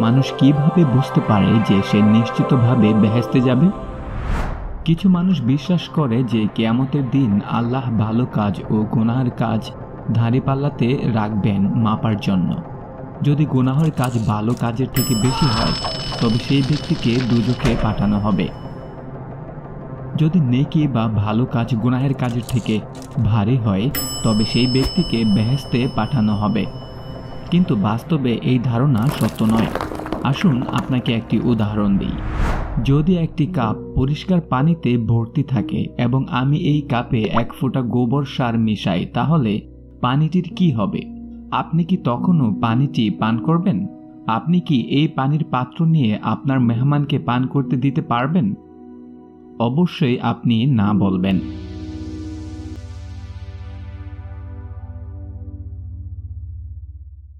মানুষ কীভাবে বুঝতে পারে যে সে নিশ্চিতভাবে বেহেস্তে যাবে? কিছু মানুষ বিশ্বাস করে যে কেয়ামতের দিন আল্লাহ ভালো কাজ ও গুনাহের কাজ ধারিপাল্লাতে রাখবেন মাপার জন্য। যদি গুনাহের কাজ ভালো কাজের থেকে বেশি হয়, তবে সেই ব্যক্তিকে দুজকে পাঠানো হবে। যদি নেকি বা ভালো কাজ গুনাহের কাজের থেকে ভারী হয়, তবে সেই ব্যক্তিকে বেহেস্তে পাঠানো হবে। কিন্তু বাস্তবে এই ধারণা সত্য নয়। আসুন আপনাকে একটি উদাহরণ দিই। যদি একটি কাপ পরিষ্কার পানিতে ভর্তি থাকে এবং আমি এই কাপে এক ফোঁটা গোবর সার মিশাই, তাহলে পানিটির কি হবে? আপনি কি তখনও পানিটি পান করবেন? আপনি কি এই পানির পাত্র নিয়ে আপনার মেহমানকে পান করতে দিতে পারবেন? অবশ্যই আপনি না বলবেন।